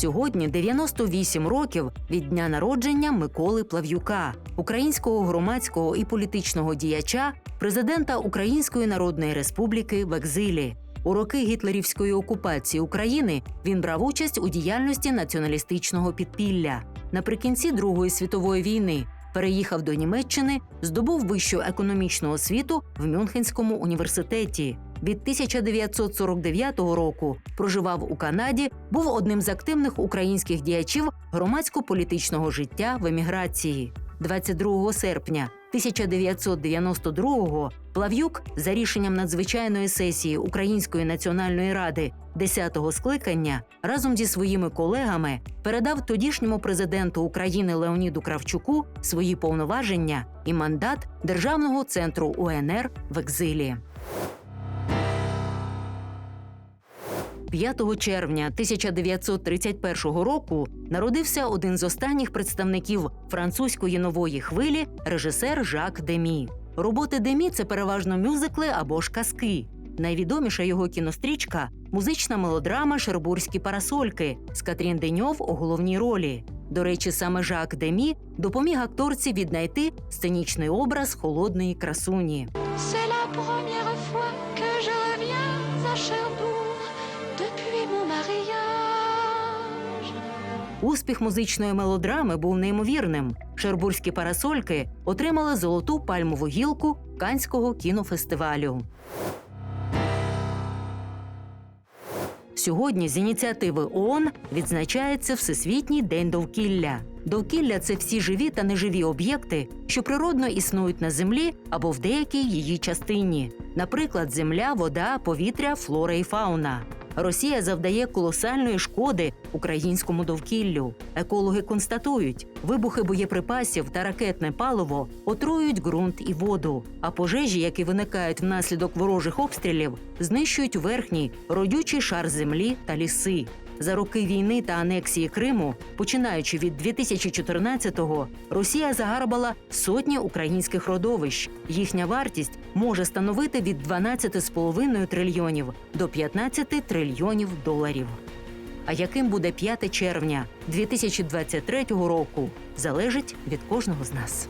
Сьогодні 98 років від дня народження Миколи Плав'юка, українського громадського і політичного діяча, президента Української Народної Республіки в екзилі. У роки гітлерівської окупації України він брав участь у діяльності націоналістичного підпілля. Наприкінці Другої світової війни переїхав до Німеччини, здобув вищу економічну освіту в Мюнхенському університеті. Від 1949 року проживав у Канаді, був одним з активних українських діячів громадсько-політичного життя в еміграції. 22 серпня 1992-го Плав'юк за рішенням надзвичайної сесії Української національної ради 10-го скликання разом зі своїми колегами передав тодішньому президенту України Леоніду Кравчуку свої повноваження і мандат Державного центру УНР в екзилі. 5 червня 1931 року народився один з останніх представників французької нової хвилі режисер Жак Демі. Роботи Демі це переважно мюзикли або ж казки. Найвідоміша його кінострічка музична мелодрама Шербурзькі парасольки з Катрін Деньов у головній ролі. До речі, саме Жак Демі допоміг акторці віднайти сценічний образ холодної красуні. Успіх музичної мелодрами був неймовірним. Шербурзькі парасольки отримали золоту пальмову гілку Канського кінофестивалю. Сьогодні з ініціативи ООН відзначається Всесвітній день довкілля. Довкілля це всі живі та неживі об'єкти, що природно існують на землі або в деякій її частині, наприклад, земля, вода, повітря, флора і фауна. Росія завдає колосальної шкоди українському довкіллю. Екологи констатують, вибухи боєприпасів та ракетне паливо отруюють ґрунт і воду. А пожежі, які виникають внаслідок ворожих обстрілів, знищують верхній родючий шар землі та ліси. За роки війни та анексії Криму, починаючи від 2014-го, Росія загарбала сотні українських родовищ. Їхня вартість може становити від 12,5 трильйонів до 15 трильйонів доларів. А яким буде 5 червня 2023 року, залежить від кожного з нас.